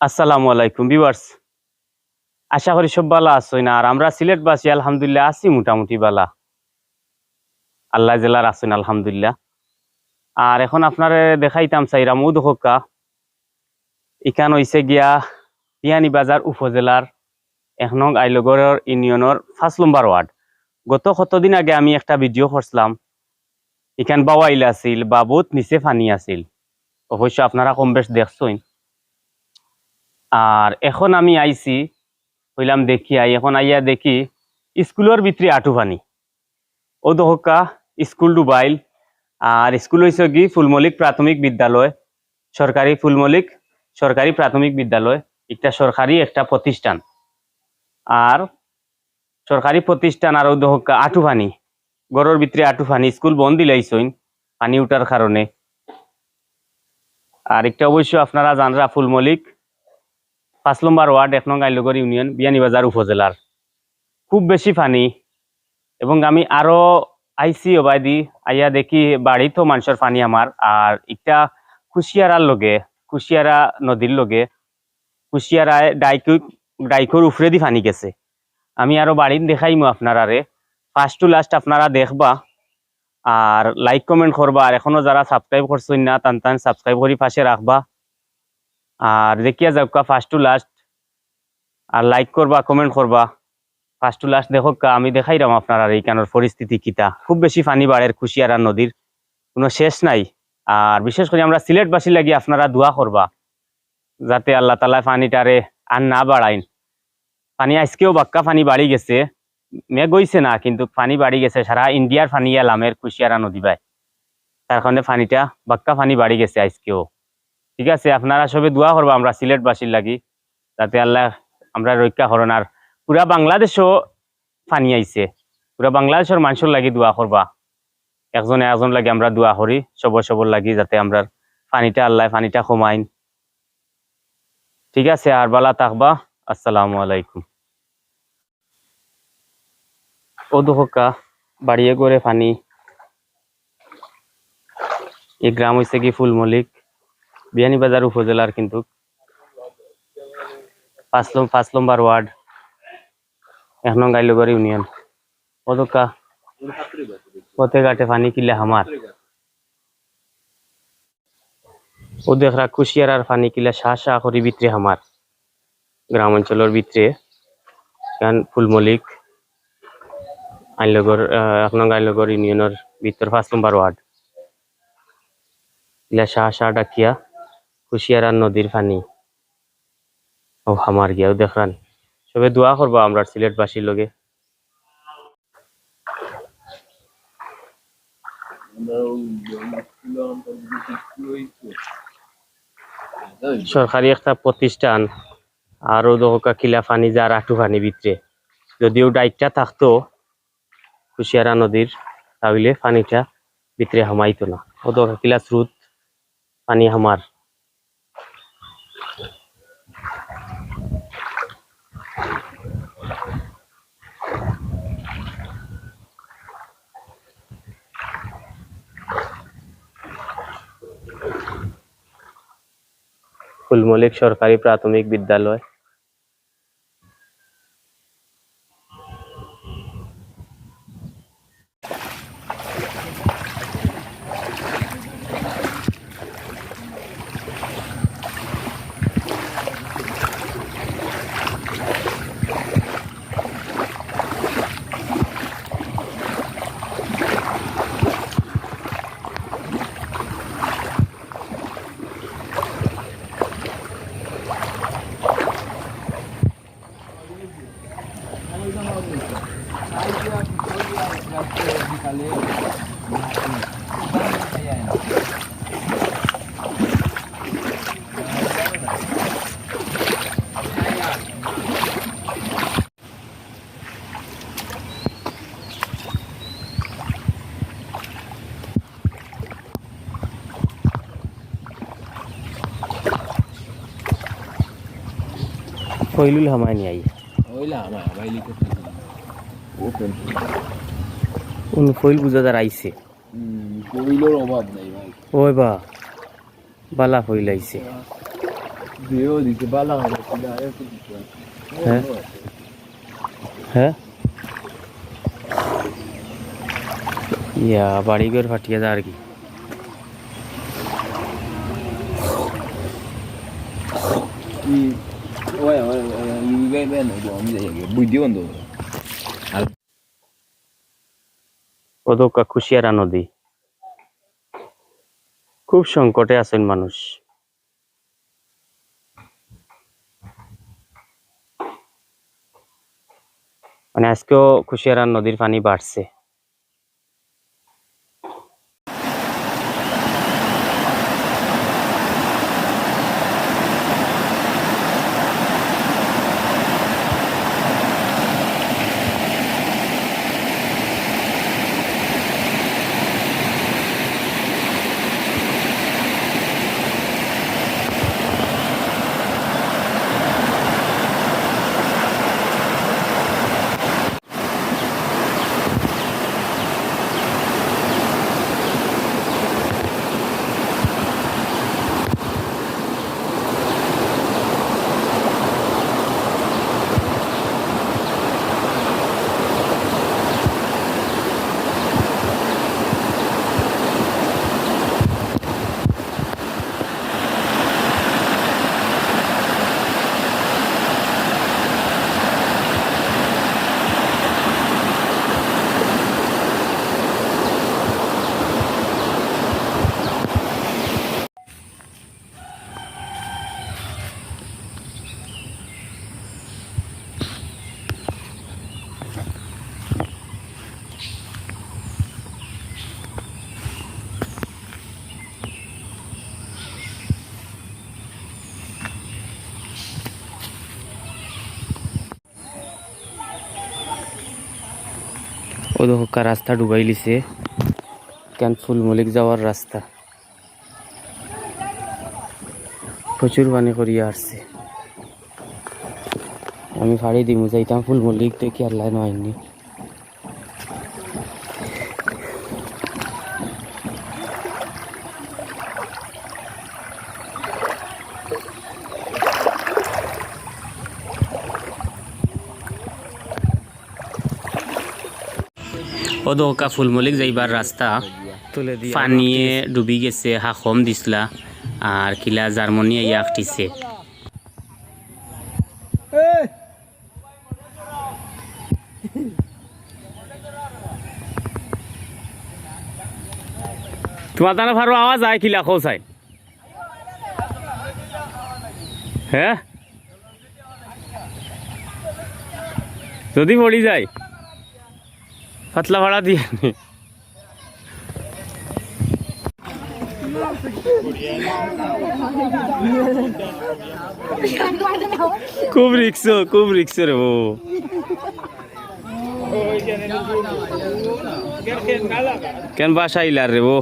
আসসালামু আলাইকুম, ভিউয়ার্স। আশা করি সব ভালো আছোই না আর আমরা সিলেটবাসী, আলহামদুলিল্লাহ, আছি মোটামুটি বালা আল্লাহ জেলার আছেন, আলহামদুলিল্লাহ। আর এখন আপনারে দেখাইতাম চাইরা মুদ হকা ইখান হইছে গিয়া পিয়ানি বাজার উপজেলার এক নং আইলগড়ের ইউনিয়নের পাঁচ নম্বর ওয়ার্ড। গত কতদিন আগে আমি একটা ভিডিও করছিলাম। ইখান বাওয়াইল আছিল বা বহুত নিচে ফানি আছিল। অবশ্য আপনারা কম বেশ দেখছেন। আর এখন আমি আইছি হইলাম দেখি আই, এখন আইয়া দেখি স্কুলের ভিতরে আঁটু পানি ও দহকা, স্কুল ডুবাইল, আর স্কুল হয়েছে কি ফুলমলিক প্রাথমিক বিদ্যালয় সরকারি ফুলমলিক সরকারি প্রাথমিক বিদ্যালয় একটা সরকারি একটা প্রতিষ্ঠান আর সরকারি প্রতিষ্ঠান আর দহকা আঁটু পানি ভিতরে আঁটু পানি স্কুল বন্ধ দিলাইছইন পানি উঠার কারণে আর একটা অবশ্য আপনারা জানরা, ফুলমলিক পাঁচ নম্বর ওয়ার্ড এক নং আইলগর ইউনিয়ন বিয়ানীবাজার উপজেলার খুব বেশি পানি এবং আমি আরও আইসি অবাইদি আইয়া দেখি বাড়িতেও মানুষের পানি আমার আর একটা কুশিয়ারার লগে কুশিয়ারা নদীর লগে কুশিয়ারায় ডাইকু ডাইকুর উফরে দি পানি গেছে। আমি আরও বাড়িত দেখাইমু আপনারারে। ফার্স্ট টু লাস্ট আপনারা দেখবা। আর লাইক কমেন্ট করবা আর এখনও যারা সাবস্ক্রাইব করছেন না, টান টান সাবস্ক্রাইব করে পাশে রাখবা আর দেখিয়া যাওকা ফার্স্ট টু লাস্ট আর লাইক করবা কমেন্ট করবা। ফার্স্ট টু লাস্ট দেখো আমি দেখাইলাম আপনার আর এইখানোর পরিস্থিতি কিতা। খুব বেশি পানি বাড়ের কুশিয়ারা নদীর। কোনো শেষ নাই। আর বিশেষ করে আমরা সিলেটবাসী লাগি আপনারা দোয়া করবা। যাতে আল্লাহ তালা পানিটারে আর না বাড়াইন। পানি আজকেও বাক্কা পানি বাড়ি গেছে। মেঘ হইছে না, কিন্তু পানি বাড়ি গেছে। সারা ইন্ডিয়ার পানি এলামের কুশিয়ারা নদী বাই। তার কারণে পানিটা বাক্কা পানি বাড়ি গেছে আজকেও। ঠিক আছে, আপনারা সবে দোয়া করব, আমরা সিলেটবাসীর লাগি। যাতে আল্লাহ আমরা রক্ষা করুন। আর পুরা বাংলাদেশও পানি আইছে। পুরা বাংলাদেশের মানুষের লাগি দোয়া করবা। একজনে একজন লাগি আমরা দোয়া করি, সবর সবর লাগি, যাতে আমরা পানিটা, আল্লাহ পানিটা কমাইন। ঠিক আছে, আর বালা থাকবা আসসালামু আলাইকুম। ও দুহকা, বাড়িয়ে করে পানি। এই গ্রাম হইছে কি ফুলমলিক। বিয়ানীবাজার উপজেলার কিন্তু পাঁচ পাঁচ নম্বর ওয়ার্ড, এক নং গাইলগড় ইউনিয়ন। ওদকা পথে ঘাটে পানি কিলে হামার। ও দেখরা কুশিয়ারার পানি কিলে শাহ শাহ করি ভিতরে হামার। গ্রাম অঞ্চলের ভিতরে কারণ ফুলমলিক আইনলগর এক নং ইউনিয়নের ভিতর পাঁচ নম্বর ওয়ার্ড। ইলা শাহ শাহ ডাকিয়া। কুশিয়ারার নদীর পানি। ও হামার গিয়াও দেখরান সবে দোয়া করব আমরা সিলেটবাসীর লগে। সরকারি একটা প্রতিষ্ঠান, আরও দহকা কিলা পানি, যার আটু পানি ভিতরে। যদিও ডাইকটা থাকতো, কুশিয়ারা নদীর তাহলে পানিটা ভিতরে হামাইতো না। ও দহকা কিলা স্রোত পানি হামার। ফুলমলিক সরকারি প্রাথমিক বিদ্যালয়। ফইলুল হামায়নি আই উন ফইল বুঝাদার আইছে কইলোর অভাব নাই ভাই ওই বা বালা ফইল আইছে ভিডিও দিতে বালা হবে হ্যাঁ হ্যাঁ ইয়া বাড়ি ঘর ফাটিয়ে যা আর কি 이 ওই ওই বুঝবে খুশিয়ারা নদী। খুব সংকটে আছেন মানুষ। মানে আজকেও খুশিয়ারা নদীর পানি বাড়ছে। ওদকা রাস্তা ডুবাই লিছে। কেন ফুলমলিক যাওয়ার রাস্তা? প্রচুর পানি করিয়া আসছে। আমি ফাড়ি দিমু, যাইতাম ফুলমলিক দেখি আর লাইন হয়নি ওদকা ফুলমলিক যাইবার রাস্তা তুলে দিয়ে পানিয়ে ডুবি গেছে হা কম দিছলা আর কিলা জার্মানি ইয়া আঁকটিছে তোমার তানে ফারো আওয়াজ আয় কিলা খোসাই হ্যাঁ? যদি পড়ি যায়। পাতলা ভাড়া দিয়ে। খুব রিক্স খুব রিক্স রে ও কেন বাসা ইলার রে ও